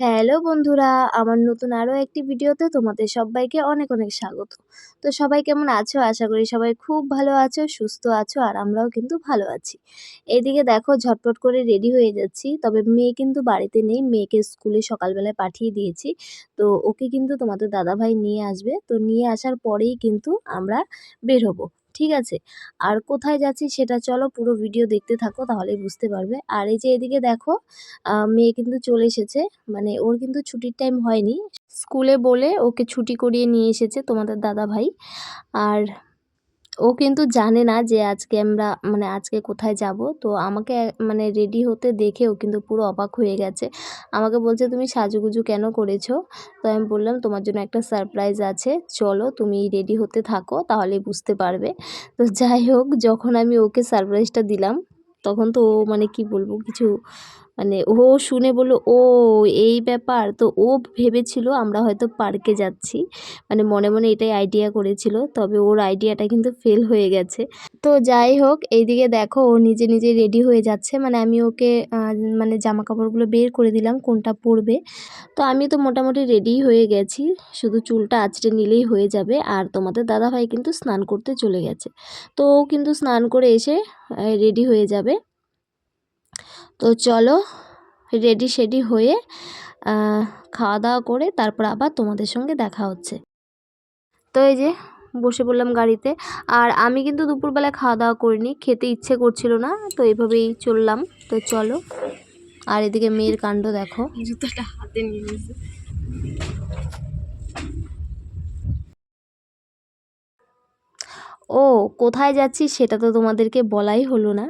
Hello বন্ধুরা! আমার নতুন আরও একটি ভিডিওতে তোমাদের সব্বাইকে অনেক, অনেক স্বাগত। তো সবাই কেমন আছো? আশা করি সবাই খুব ভালো আছো, সুস্থ আছো আর আমরাও কিন্তু ভালো আছি। এদিকে দেখো ঝটপট করে রেডি হয়ে যাচ্ছি। তবে মেয়ে কিন্তু বাড়িতে নেই। মেয়েকে স্কুলে সকালবেলায় পাঠিয়ে দিয়েছি। তো ওকে কিন্তু তোমাদের দাদাভাই নিয়ে আসবে। তো নিয়ে আসার পরেই কিন্তু আমরা বের হব। ঠিক আছে? আর কোথায় যাচ্ছি সেটা চলো পুরো ভিডিও দেখতে থাকো, তাহলে বুঝতে পারবে। আর এই যে এদিকে দেখো মেয়ে কিন্তু চলে এসেছে। মানে ওর কিন্তু ছুটির টাইম হয়নি। স্কুলে বলে ওকে ছুটি করিয়ে নিয়ে এসেছে তোমাদের দাদা ভাই আর ও কিন্তু জানে না যে আজকে আমরা মানে আজকে কোথায় যাব। তো আমাকে মানে রেডি হতে দেখে ও কিন্তু পুরো অবাক হয়ে গেছে। আমাকে বলছে, "তুমি সাজুগুজু কেন করেছ?" তো আমি বললাম, "তোমার জন্য একটা সারপ্রাইজ আছে। চলো তুমি রেডি হতে থাকো তাহলে বুঝতে পারবে।" তো যাই হোক যখন আমি ওকে সারপ্রাইজটা দিলাম তখন তো ও মানে কি বলব কিছু মানে ও শুনে বলল, "ও এই ব্যাপার!" তো ও ভেবেছিল আমরা হয়তো পার্কে যাচ্ছি। মানে মনে, মনে এটাই আইডিয়া করেছিল। তবে ওর আইডিয়াটা কিন্তু ফেল হয়ে গেছে। তো যাই হোক এইদিকে দেখো ও নিজে, নিজে রেডি হয়ে যাচ্ছে। মানে আমি ওকে মানে জামা কাপড়গুলো বের করে দিলাম কোনটা পরবে। তো আমি তো মোটামুটি রেডিই হয়ে গেছি। শুধু চুলটা আঁচড়ে নিলেই হয়ে যাবে। আর তোমাদের দাদাভাই কিন্তু স্নান করতে চলে গেছে। তো ও কিন্তু স্নান করে এসে রেডি হয়ে যাবে। তো চলো রেডি সেডি হয়ে খাওয়া দাওয়া করে তারপর আবার তোমাদের সঙ্গে দেখা হচ্ছে। তো এই যে বসে পড়লাম গাড়িতে। আর আমি কিন্তু দুপুরবেলায় খাওয়া দাওয়া করিনি। খেতে ইচ্ছে করছিল না। তো এইভাবেই চললাম। তো চলো। আর এদিকে মেয়ের কাণ্ড দেখো। জুতাটা হাতে নিয়ে নিয়েছে। ও কোথায় যাচ্ছি সেটা তো তোমাদেরকে বলাই হলো না।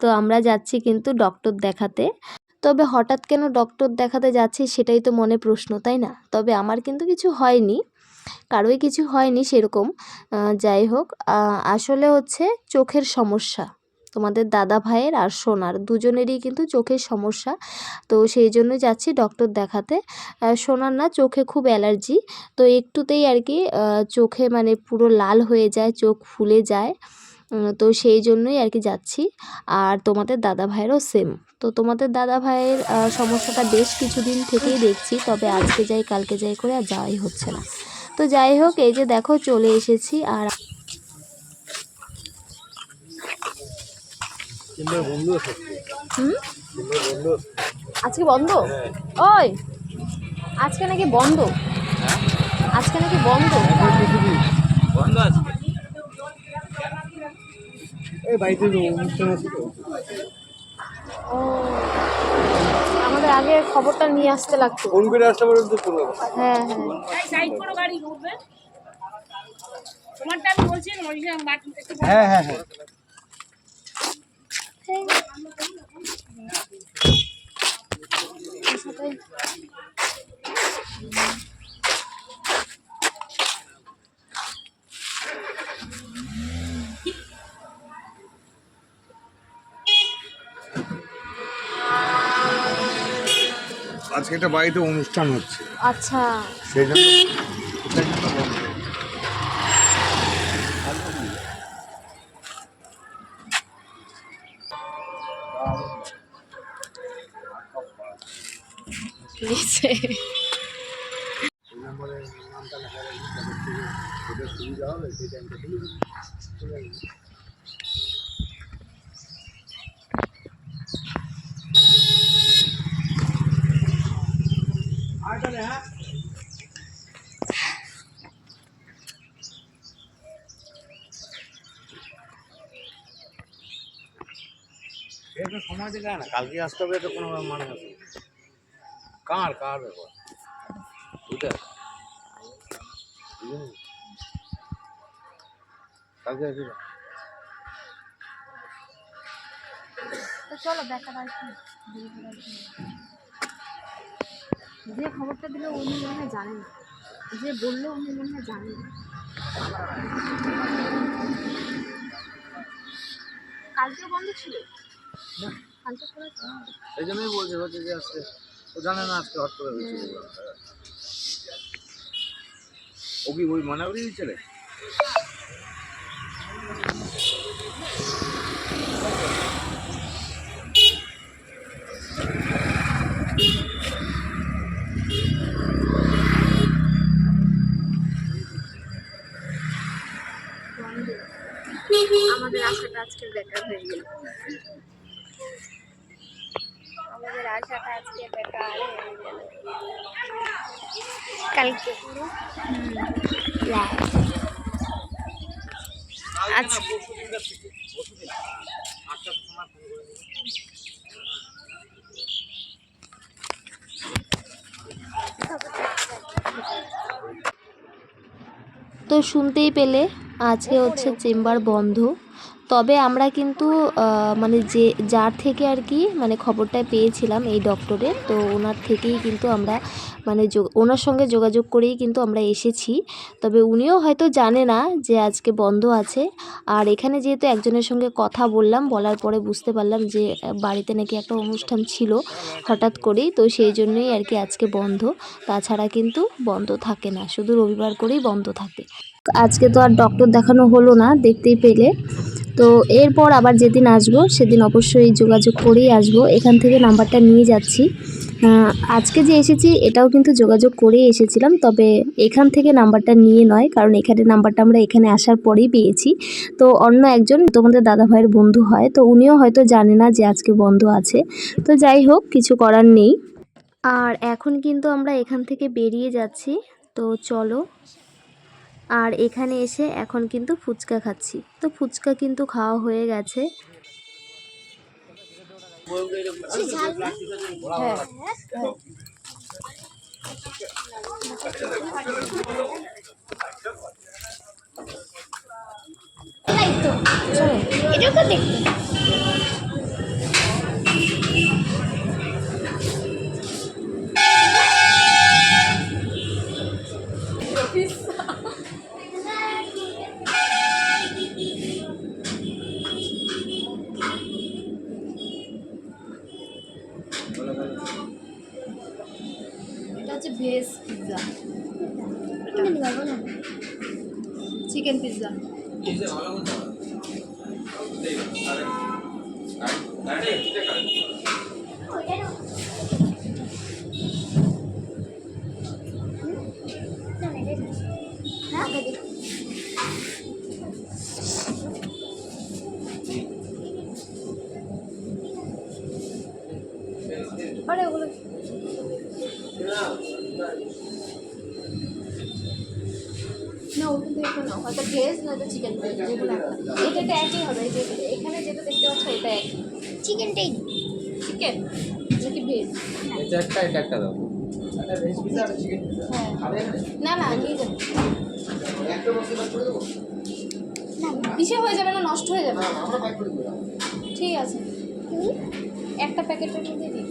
তো আমরা যাচ্ছি কিন্তু ডক্টর দেখাতে। তবে হঠাৎ কেন ডক্টর দেখাতে যাচ্ছি সেটাই তো মনে প্রশ্ন, তাই না? তবে আমার কিন্তু কিছু হয়নি। কারোই কিছু হয়নি সেরকম। যাই হোক আসলে হচ্ছে চোখের সমস্যা। তোমাদের দাদা ভাইয়ের আর সোনার দুজনেরই কিন্তু চোখের সমস্যা। তো সেই জন্যই যাচ্ছি ডক্টর দেখাতে। সোনার না চোখে খুব অ্যালার্জি। তো একটুতেই আর কি চোখে মানে পুরো লাল হয়ে যায়, চোখ ফুলে যায়। তো সেই জন্যই আর কি যাচ্ছি। আর তোমাদের দাদা ভাইয়েরও সেম। তো তোমাদের দাদা ভাইয়ের সমস্যাটা বেশ কিছুদিন থেকেই দেখছি। তবে আজকে যাই, কালকে যাই করে আর যাওয়াই হচ্ছে না। তো যাই হোক, এই যে দেখো, চলে এসেছি আর আজকে বন্ধ? ওই, আজকে নাকি বন্ধ। আজকে নাকি বন্ধ। বন্ধ আছে এই বাড়িতে অনুষ্ঠান আছে তো। ও আমাদের আগে খবরটা নিয়ে আসতে লাগতো। ফোন করে আসতে পারেন তো কোনো হ্যাঁ হ্যাঁ। এই সাইড করো গাড়ি উঠবে তোমারটা আমি বলছি মরিয়া বাট হ্যাঁ হ্যাঁ। হ্যাঁ। আজকে একটা বাড়িতে অনুষ্ঠান হচ্ছে। আচ্ছা। সেই জন্য। নিচে নামটা লেখা সুবিধা হবে সেই টাইমটা চলে যাবে। চলে যাবে। আর তাহলে হ্যাঁ সময় দিলে না। কালকে আসতে হবে তো কোনো মানে ওইটা। বুঝলি? কালকে চলো, দেখা যে খবরটা দিল উনি মনে হয় না। যে বলল উনি মনে হয় না। বন্ধ কালকে খোলা ছিল? এই জন্যই বলছে, হচ্ছে যে আজকে, ও জানে না আজকে হট করে হয়েছে। ও কি ওই মানাবরি ছেলে? আমাদের আশাটা আজকে বেকার হয়ে গেল। আমাদের আশাটা আজকে বেকার হয়ে গেল। কালকে। পুরো। তো শুনতেই পেলে আজকে হচ্ছে চেম্বার বন্ধ। তবে আমরা কিন্তু মানে যে, যার থেকে আর কি মানে খবরটা পেয়েছিলাম এই ডক্টরের তো ওনার থেকেই কিন্তু আমরা মানে ওনার সঙ্গে যোগাযোগ করেই কিন্তু আমরা এসেছি। তবে উনিও হয়তো জানে না যে আজকে বন্ধ আছে। আর এখানে যেহেতু একজনের সঙ্গে কথা বললাম, বলার পরে বুঝতে পারলাম যে বাড়িতে নাকি একটা অনুষ্ঠান ছিল হঠাৎ করেই, তো সেই জন্যই আর কি আজকে বন্ধ। তাছাড়া কিন্তু বন্ধ থাকে না, শুধু রবিবার করেই বন্ধ থাকে। আজকে তো আর ডক্টর দেখানো হলো না, দেখতেই পেলে। তো এরপর আবার যেদিন আসব, সেদিন অবশ্যই যোগাযোগ করেই আসব। এখান থেকে নাম্বারটা নিয়ে যাচ্ছি। আজকে যে এসেছি, এটাও কিন্তু যোগাযোগ করেই এসেছিলাম, তবে এখান থেকে নাম্বারটা নিয়ে নয়, কারণ এখানে নাম্বারটা আমরা এখানে আসার পরেই পেয়েছি। তো অন্য একজন তোমাদের দাদা ভাইয়ের বন্ধু হয়, তো উনিও হয়তো জানে না যে আজকে বন্ধ আছে। তো যাই হোক, কিছু করার নেই। আর এখন কিন্তু আমরা এখান থেকে বেরিয়ে যাচ্ছি, তো চলো। আর এখানে এসে এখন কিন্তু ফুচকা খাচ্ছি। তো ফুচকা কিন্তু খাওয়া হয়ে গেছে। এটা হচ্ছে ভেজ পিৎজা। Chicken pizza. আরে হয়তো ভেজ নয়তো চিকেন ভেজ যেগুলো। এটা তো একই হবে যে- এখানে যেটা দেখতে পাচ্ছ এটা একই। চিকেনটাই চিকেন নাকি ভেজ এটা একটা এটা একটা দাও। হ্যাঁ। না না নিয়ে যাব পিছিয়ে হয়ে যাবে না নষ্ট হয়ে যাবে। ঠিক আছে। একটা প্যাকেটের মধ্যে দিই।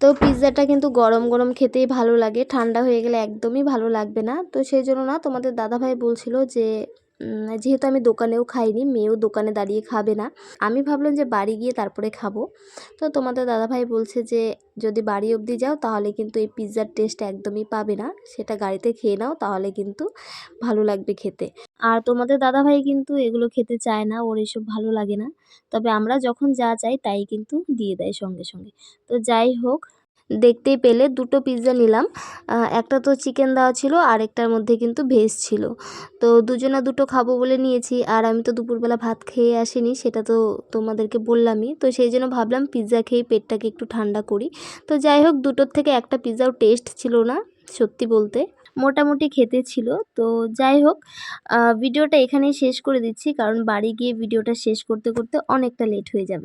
তো পিৎজাটা কিন্তু গরম গরম খেতেই ভালো লাগে। ঠান্ডা হয়ে গেলে একদমই ভালো লাগবে না। তো সেই জন্য না তোমাদের দাদাভাই বলছিল যে যেহেতু আমি দোকানেও খাইনি, মেয়েও দোকানে দাঁড়িয়ে খাবে না, আমি ভাবলাম যে বাড়ি গিয়ে তারপরে খাব। তো তোমাদের দাদাভাই বলছে যে, যদি বাড়ি অবধি যাও, তাহলে কিন্তু এই পিৎজার টেস্ট একদমই পাবে না। সেটা গাড়িতে খেয়ে নাও, তাহলে কিন্তু ভালো লাগবে খেতে। আর তোমাদের দাদাভাই কিন্তু এগুলো খেতে চায় না, ওর এসব ভালো লাগে না। তবে আমরা যখন যা চাই, তাই কিন্তু দিয়ে দেয় সঙ্গে সঙ্গে। তো যাই হোক দেখতেই পেলে দুটো পিৎজা নিলাম। একটা তো চিকেন দেওয়া ছিল, আর একটার মধ্যে কিন্তু ভেজ ছিল। তো দুজনা দুটো খাব বলে নিয়েছি, আর আমি তো দুপুরবেলা ভাত খেয়ে আসিনি, সেটা তো তোমাদেরকে বললামই। তো সেই জন্য ভাবলাম পিৎজা খেয়ে পেটটাকে একটু ঠান্ডা করি। তো যাই হোক, দুটোর থেকে একটা পিৎজাও টেস্ট ছিল না, সত্যি বলতে। মোটামুটি খেতে ছিল। তো যাই হোক ভিডিওটা এখানেই শেষ করে দিচ্ছি, কারণ বাড়ি গিয়ে ভিডিওটা শেষ করতে করতে অনেকটা লেট হয়ে যাবে।